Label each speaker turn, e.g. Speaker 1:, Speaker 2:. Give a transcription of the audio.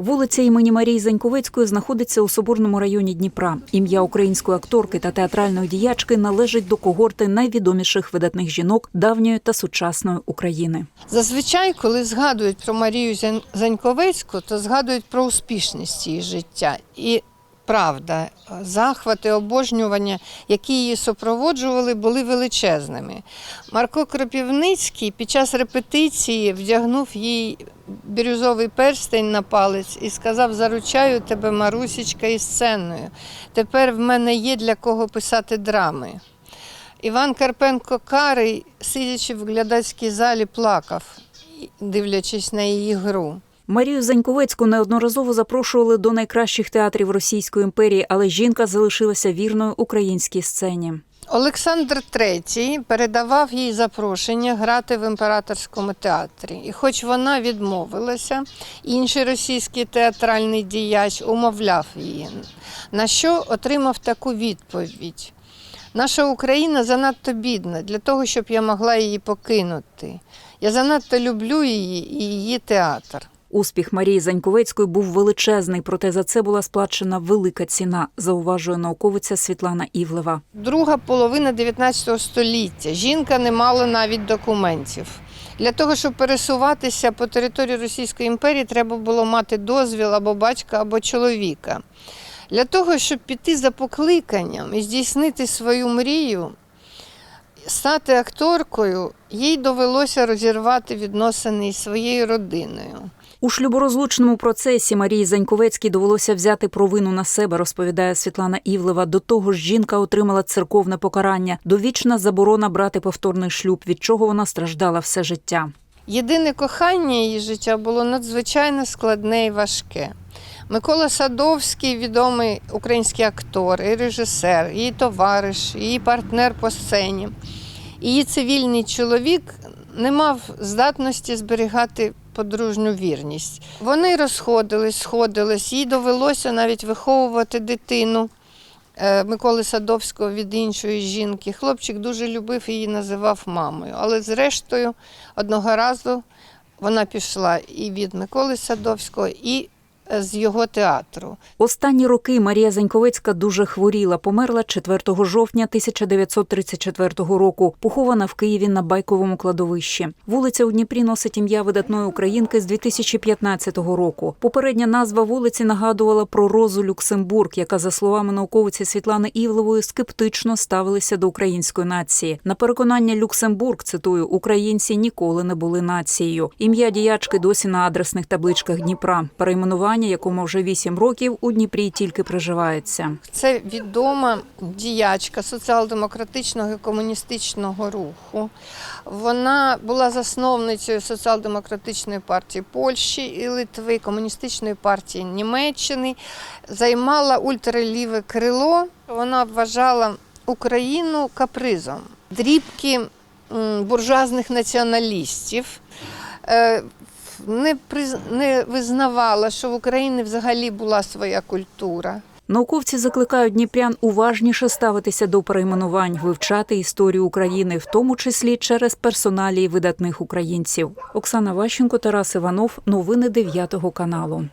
Speaker 1: Вулиця імені Марії Заньковецької знаходиться у Соборному районі Дніпра. Ім'я української акторки та театральної діячки належить до когорти найвідоміших видатних жінок давньої та сучасної України.
Speaker 2: Зазвичай, коли згадують про Марію Заньковицьку, то згадують про успішність її життя. І правда, захвати, обожнювання, які її супроводжували, були величезними. Марко Кропівницький під час репетиції вдягнув їй бірюзовий перстень на палець і сказав: Заручаю тебе, Марусічка, із сценою. Тепер в мене є для кого писати драми. Іван Карпенко Карий, сидячи в глядацькій залі, плакав, дивлячись на її гру.
Speaker 1: Марію Заньковецьку неодноразово запрошували до найкращих театрів Російської імперії, але жінка залишилася вірною українській сцені.
Speaker 2: Олександр III передавав їй запрошення грати в імператорському театрі. І хоч вона відмовилася, інший російський театральний діяч умовляв її, на що отримав таку відповідь. Наша Україна занадто бідна для того, щоб я могла її покинути. Я занадто люблю її і її театр.
Speaker 1: Успіх Марії Заньковецької був величезний, проте за це була сплачена велика ціна, зауважує науковиця Світлана Івлева.
Speaker 2: Друга половина 19 століття. Жінка не мала навіть документів. Для того, щоб пересуватися по території Російської імперії, треба було мати дозвіл або батька, або чоловіка. Для того, щоб піти за покликанням і здійснити свою мрію, стати акторкою, їй довелося розірвати відносини із своєю родиною.
Speaker 1: У шлюборозлучному процесі Марії Заньковецькій довелося взяти провину на себе, розповідає Світлана Івлева. До того ж, жінка отримала церковне покарання, довічна заборона брати повторний шлюб, від чого вона страждала все життя.
Speaker 2: Єдине кохання її життя було надзвичайно складне і важке. Микола Садовський, відомий український актор і режисер, її товариш, її партнер по сцені. Її цивільний чоловік не мав здатності зберігати подружню вірність. Вони розходились, сходились, їй довелося навіть виховувати дитину. е, Миколи Садовського від іншої жінки. Хлопчик дуже любив її, називав мамою. Але зрештою, одного разу вона пішла і від Миколи Садовського, і з його театру.
Speaker 1: Останні роки Марія Заньковецька дуже хворіла. Померла 4 жовтня 1934 року. Похована в Києві на байковому кладовищі. Вулиця у Дніпрі носить ім'я видатної українки з 2015 року. Попередня назва вулиці нагадувала про Розу Люксембург, яка, за словами науковиці Світлани Івлевої, скептично ставилися до української нації. На переконання Люксембург, цитую, українці ніколи не були нацією. Ім'я діячки досі на адресних табличках Дніпра. Перейменування, якому вже 8 років, у Дніпрі тільки приживається.
Speaker 2: Це відома діячка соціал-демократичного і комуністичного руху. Вона була засновницею соціал-демократичної партії Польщі і Литви, комуністичної партії Німеччини, займала ультраліве крило. Вона вважала Україну капризом, дрібки буржуазних націоналістів. Не, приз... не визнавала, що в Україні взагалі була своя культура.
Speaker 1: Науковці закликають дніпрян уважніше ставитися до перейменувань, вивчати історію України, в тому числі через персоналії видатних українців. Оксана Ващенко, Тарас Іванов. Новини 9 каналу.